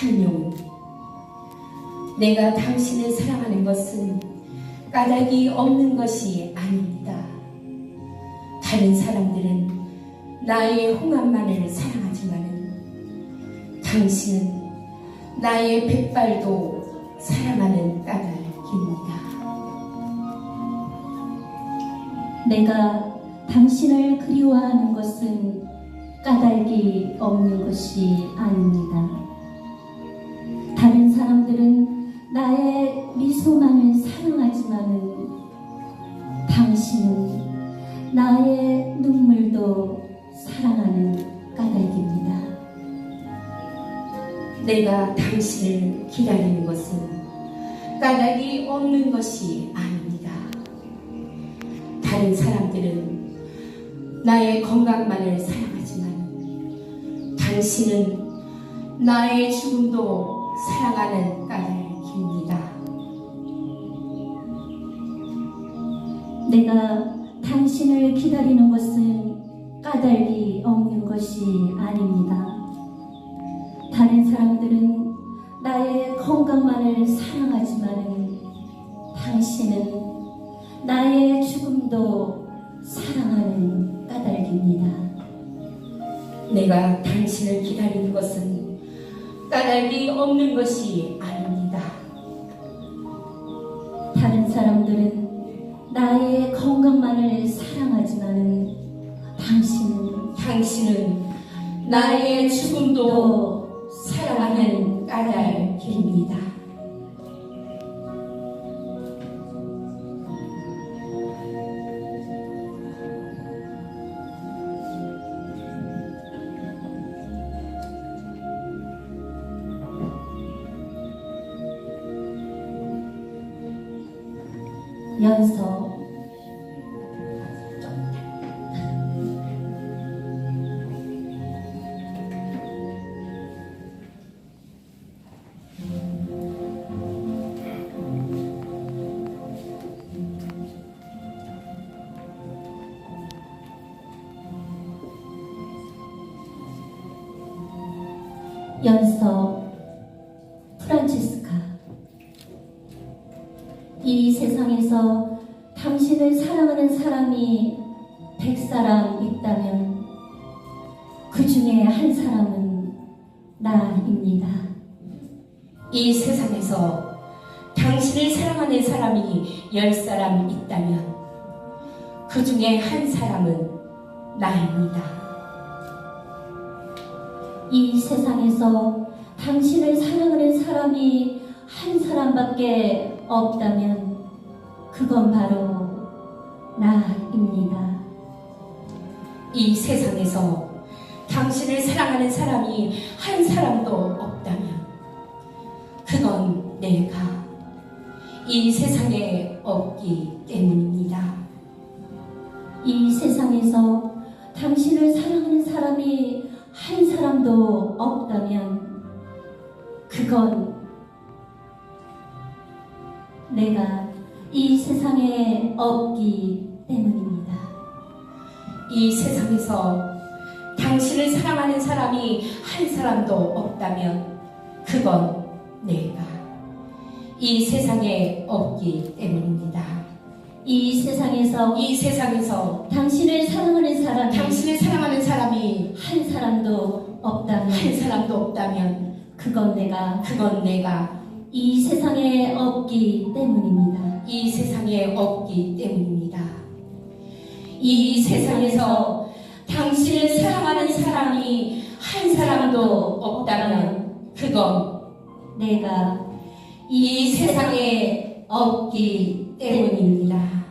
한 명. 내가 당신을 사랑하는 것은 까닭이 없는 것이 아닙니다. 다른 사람들은 나의 홍합만을 사랑하지만 당신은 나의 백발도 사랑하는 까닭입니다. 내가 당신을 그리워하는 것은 까닭이 없는 것이 아닙니다. 나의 미소만을 사랑하지만은 당신은 나의 눈물도 사랑하는 까닭입니다. 내가 당신을 기다리는 것은 까닭이 없는 것이 아닙니다. 다른 사람들은 나의 건강만을 사랑하지만 당신은 나의 죽음도 사랑하는 까닭 입니다. 내가 당신을 기다리는 것은 까닭이 없는 것이 아닙니다. 다른 사람들은 나의 건강만을 사랑하지만 당신은 나의 죽음도 사랑하는 까닭입니다. 내가 당신을 기다리는 것은 까닭이 없는 것이 아닙니다. 사람들은 나의 건강만을 사랑하지만 당신은 당신은 나의 죽음도 사랑하는 까닭입니다. 연서. 연서 사람이 백 사람 있다면 그 중에 한 사람은 나입니다. 이 세상에서 당신을 사랑하는 사람이 열 사람 있다면 그 중에 한 사람은 나입니다. 이 세상에서 당신을 사랑하는 사람이 한 사람밖에 없다면 그건 바로 나입니다. 이 세상에서 당신을 사랑하는 사람이 한 사람도 없다면 그건 내가 이 세상에 없기 때문입니다. 이 세상에서 당신을 사랑하는 사람이 한 사람도 없다면 그건 내가 이 세상에 없기 때문입니다. 이 세상에서 당신을 사랑하는 사람이 한 사람도 없다면 그건 내가 이 세상에 없기 때문입니다. 이 세상에서 이 세상에서 당신을 사랑하는 사람이 당신을 사랑하는 사람이 한 사람도 없다면 한 사람도 없다면 그건 내가 그건 내가 이 세상에 없기 때문입니다. 이 세상에 없기 때문입니다. 이 세상에서 당신을 사랑하는 사람이 한 사람도 없다면 그건 내가 이 세상에 없기 때문입니다.